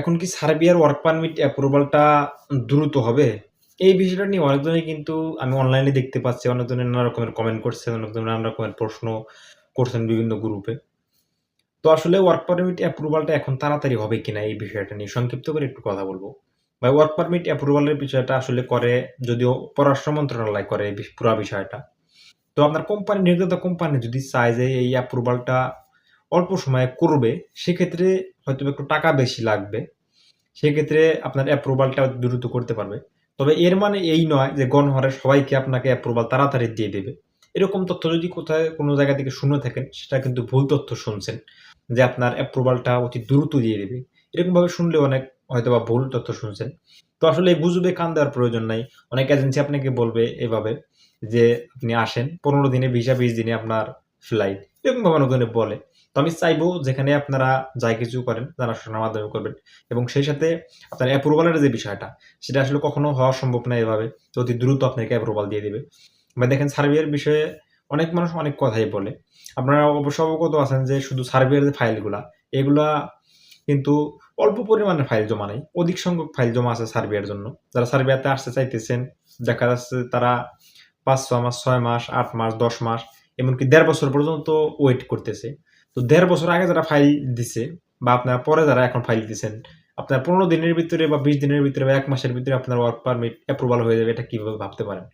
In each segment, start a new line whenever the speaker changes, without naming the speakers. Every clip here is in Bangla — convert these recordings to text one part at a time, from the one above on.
এখন কি সার্বিয়ার ওয়ার্ক পারমিট অ্যাপ্রুভালটা দ্রুত হবে? এই বিষয়টা নিয়ে অনেকজনই কিন্তু আমি অনলাইনে দেখতে পাচ্ছি, অনেকজনে নানা রকমের কমেন্ট করছেন, অনেকজনে নানা রকমের প্রশ্ন করছেন বিভিন্ন গ্রুপে। তো আসলে ওয়ার্ক পারমিট অ্যাপ্রুভালটা এখন তাড়াতাড়ি হবে কিনা এই বিষয়টা নিয়ে সংক্ষিপ্ত করে একটু কথা বলব। বা ওয়ার্ক পারমিট অ্যাপ্রুভালের বিষয়টা আসলে করে যদিও পররাষ্ট্র মন্ত্রণালয় করে পুরা বিষয়টা। তো আপনার কোম্পানি নির্গত কোম্পানি যদি চায় যে এই অ্যাপ্রুভালটা অল্প সময়ে করবে, সেক্ষেত্রে হয়তোবা একটু টাকা বেশি লাগবে। সেক্ষেত্রে আপনার অ্যাপ্রুভালটা দ্রুত করতে পারবে। তবে এর মানে এই নয় যে গণহারে সবাইকে আপনাকে অ্যাপ্রুভাল তাড়াতাড়ি দিয়ে দেবে। এরকম তথ্য যদি কোথায় কোনো জায়গা থেকে শুনে থাকেন, সেটা কিন্তু ভুল তথ্য শুনছেন। যে আপনার অ্যাপ্রুভালটা অতি দ্রুত দিয়ে দেবে। এরকমভাবে শুনলে অনেক হয়তো বা ভুল তথ্য শুনছেন। তো আসলে এই গুজবে কান দেওয়ার প্রয়োজন নাই। অনেক এজেন্সি আপনাকে বলবে এভাবে যে, "আপনি আসেন ১৫ দিনে ভিসা ২০ দিনে আপনার ফ্লাইট।" এরকমভাবে অনেকজনে বলে। তো আমি চাইব যেখানে আপনারা যাই কিছু করেন জানাশোনার মাধ্যমে করবেন এবং সেই সাথে আপনার অ্যাপ্রুভালের যে বিষয়টা, সেটা আসলে কখনো হওয়া সম্ভব না এভাবে। তো অতি দ্রুত আপনাকে অ্যাপ্রুভাল দিয়ে দিবে। বা দেখেন সার্বিয়ার বিষয়ে অনেক মানুষ অনেক কথাই বলে। আপনারা অবশ্য অবগত আছেন যে শুধু সার্বিয়ার যে ফাইলগুলা, এগুলা কিন্তু অল্প পরিমাণে ফাইল জমা নাই। অধিক সংখ্যক ফাইল জমা আছে সার্বিয়ার জন্য। যারা সার্বিয়াতে আসতে চাইতেছেন, দেখা যাচ্ছে তারা ৫-৬ মাস, ছয় মাস, আট মাস, ১০ মাস এমনকি দেড় বছর পর্যন্ত ওয়েট করতেছে। তো ১.৫ বছর আগে যারা ফাইল দিছে বা আপনার পরে যারা এখন ফাইল দিছেন, আপনার ১৫ দিনের ভিতরে বা ২০ দিনের ভিতরে বা ১ মাসের ভিতরে আপনার ওয়ার্ক পারমিট অ্যাপ্রুভাল হয়ে যাবে এটা কীভাবে ভাবতে পারেন?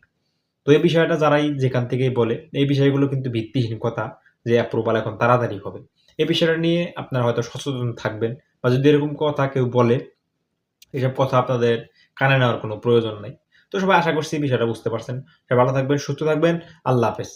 তো এই বিষয়টা যারাই যেখান থেকেই বলে, এই বিষয়গুলো কিন্তু ভিত্তিহীন কথা যে অ্যাপ্রুভাল এখন তাড়াতাড়ি হবে। এই বিষয়টা নিয়ে আপনারা হয়তো সচেতন থাকবেন বা যদি এরকম কথা কেউ বলে, এসব কথা আপনাদের কানে নেওয়ার কোনো প্রয়োজন নাই। তো সবাই আশা করছি বিষয়টা বুঝতে পারছেন। সবাই ভালো থাকবেন, সুস্থ থাকবেন। আল্লাহ হাফেজ।